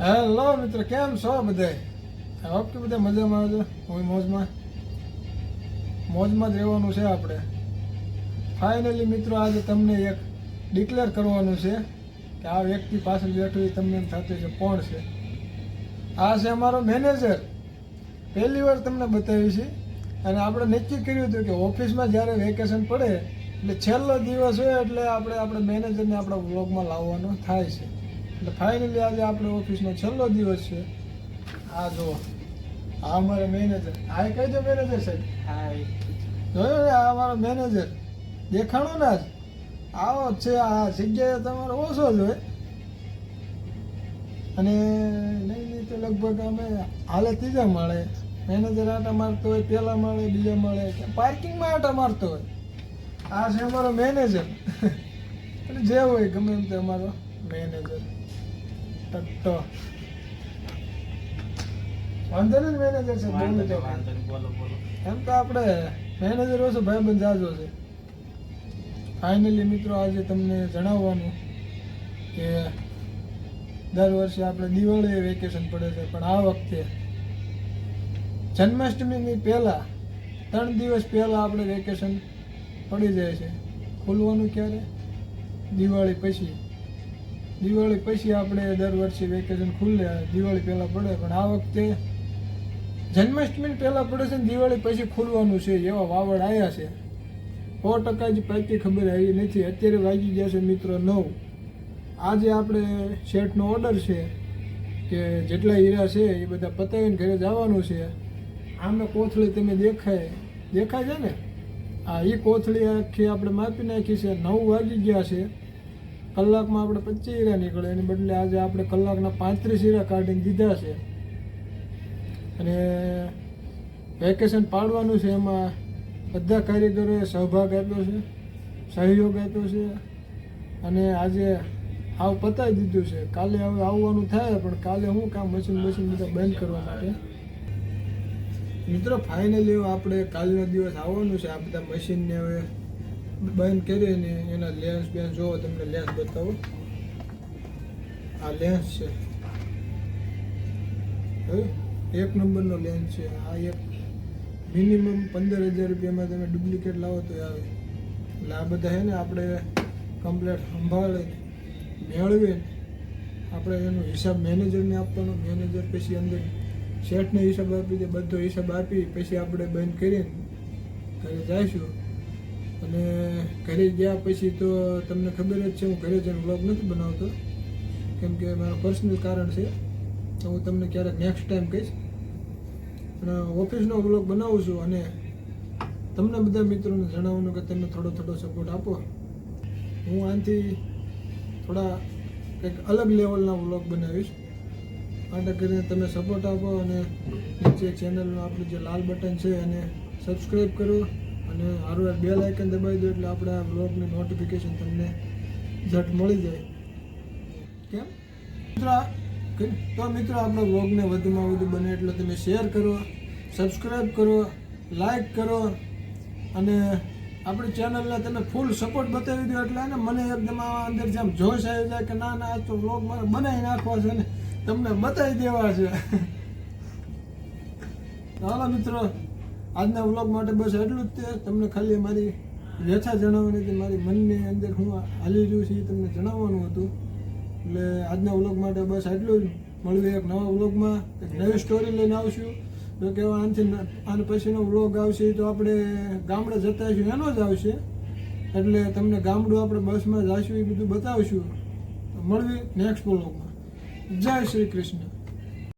Hello મિત્ર, કેમ છો બધાય હોપ કે બધા મજામાં આવજો હું મોજમાં. મોજમાં જ રહેવાનું છે આપણે. ફાઇનલી મિત્રો, આજે તમને એક ડિક્લેર કરવાનું છે કે આ વ્યક્તિ પાછળ બેઠું તમને એમ થતું છે કોણ છે? આ છે અમારો મેનેજર પહેલી વાર તમને બતાવી છે. અને આપણે નક્કી કર્યું હતું કે ઓફિસમાં જ્યારે વેકેશન પડે, એટલે છેલ્લો દિવસ હોય એટલે આપણે આપણે મેનેજરને આપણા વ્લોગમાં લાવવાનો થાય છે. એટલે ફાઇનલી આજે આપણે ઓફિસનો છેલ્લો દિવસ છે. આ જો આ અમારો મેનેજર આ કઈ દો મેનેજર સાહેબ. હાય. જોયો ને આ અમારો મેનેજર દેખાણો ના જ આવો છે આ જગ્યાએ તમારો ઓછો જ હોય. અને નહીં નહીં તો લગભગ અમે હાલે ત્રીજા માળે. મેનેજર આટા મારતો હોય પહેલા માળે બીજા માળે પાર્કિંગમાં આટા મારતો હોય. આ છે અમારો મેનેજર એટલે જે હોય ગમે એમ તે અમારો મેનેજર ટટ્ટો વાંધો નહીં મેનેજર છે બોલું તો. બોલો બોલો. એમ તો આપણે મેનેજર ઓછો ભાઈબંધ જાજો છે. ફાઇનલી મિત્રો આજે તમને જણાવવાનું કે દર વર્ષે આપણે દિવાળીએ વેકેશન પડે છે પણ આ વખતે જન્માષ્ટમીની પહેલાં ત્રણ દિવસ પહેલાં આપણે વેકેશન પડી જાય છે. ખુલવાનું ક્યારે? દિવાળી પછી. દિવાળી પછી આપણે દર વર્ષે વેકેશન ખુલે દિવાળી પહેલાં પડે, પણ આ વખતે જન્માષ્ટમી પહેલાં પડે છે ને દિવાળી પછી ખુલવાનું છે એવા વાવડ આવ્યા છે. સો ટકા જ પાકી ખબર આવી નથી. અત્યારે વાગી ગયા છે મિત્રો નવ. આજે આપણે શેઠનો ઓર્ડર છે કે જેટલા હીરા છે એ બધા પતાવીને ઘરે જવાનું છે. આમે કોથળી તમે દેખાય દેખાય છે ને? આ એ કોથળી આખી આપણે માપી નાખી છે. નવ વાગી ગયા છે. કલાકમાં આપણે પચીસ હીરા નીકળે. એની બદલે આજે આપણે કલાકના પાંત્રીસ હીરા કાઢીને દીધા છે. અને વેકેશન પાડવાનું છે એમાં. બધા કારીગરોએ સહભાગ આપ્યો છે, સહયોગ આપ્યો છે. અને આજે આવ પતાવી દીધું છે. કાલે હવે આવવાનું થાય, પણ કાલે હું કામ મશીન મશીન બધા બંધ કરવા માટે. મિત્રો ફાઇનલી આપણે કાલનો દિવસ આવવાનું છે. આ બધા મશીનને હવે બંધ કરીને એના લેન્સ બેન્સ જોવો, તમને લેન્સ બતાવો. આ લેન્સ છે? એક નંબરનો લેન્સ છે. આ એક મિનિમમ પંદર હજાર રૂપિયામાં તમે ડુપ્લિકેટ લાવો તો આવે. એટલે આ બધા છે ને આપણે કમ્પ્લેટ સંભાળે મેળવીને આપણે એનો હિસાબ મેનેજરને આપવાનો મેનેજર પછી અંદર શેઠને હિસાબ આપી દે, બધો હિસાબ આપી, પછી આપણે બંધ કરીને ઘરે જઈશું. અને ઘરે ગયા પછી તો તમને ખબર જ છે, હું ઘરે જઈને વ્લોગ નથી બનાવતો. કેમ કે મારું પર્સનલ કારણ છે. તો હું તમને ક્યારેક નેક્સ્ટ ટાઈમ કહીશ. પણ ઓફિસનો વ્લોગ બનાવું છું અને તમને બધા મિત્રોને જણાવવાનું કે તમે થોડો થોડો સપોર્ટ આપો. હું આનાથી થોડા કંઈક અલગ લેવલના વ્લોગ બનાવીશ. માટે કરીને તમે સપોર્ટ આપો અને નીચે ચેનલનું આપણું જે લાલ બટન છે એને સબસ્ક્રાઈબ કરો. અને હારું બે લાઇકન દબાવી દો એટલે આપણા બ્લોગની નોટિફિકેશન તમને ઝટ મળી જાય. કેમ? મિત્રો તો મિત્રો, આપણા વ્લોગને વધુમાં વધુ બને એટલે તમે શેર કરો સબસ્ક્રાઈબ કરો લાઈક કરો અને આપણી ચેનલને તમે ફૂલ સપોર્ટ બતાવી દો એટલે ને મને એકદમ આ અંદર જેમ જોશ આવી જાય કે ના ના, આ તો વ્લોગ મારે બનાવી નાખવા છે ને તમને બતાવી દેવા છે. હાલો મિત્રો આજના વ્લોગ માટે બસ એટલું જ તે. તમને ખાલી મારી વ્યથા જણાવવાની હતી. મારી મનની અંદર હું હાલી રહ્યું છે, એ તમને જણાવવાનું હતું. એટલે આજના વ્લોગ માટે બસ એટલું જ. મળવી એક નવા વ્લોગમાં. એક નવી સ્ટોરી લઈને આવશું. જો કે આનથી આને પછીનો વ્લોગ આવશે તો આપણે ગામડે જતા આવીશું એનો જ આવશે. એટલે તમને ગામડું આપણે બસમાં જઈશું એ બધું બતાવશું. મળવી નેક્સ્ટ વ્લોગમાં. જય શ્રી કૃષ્ણ.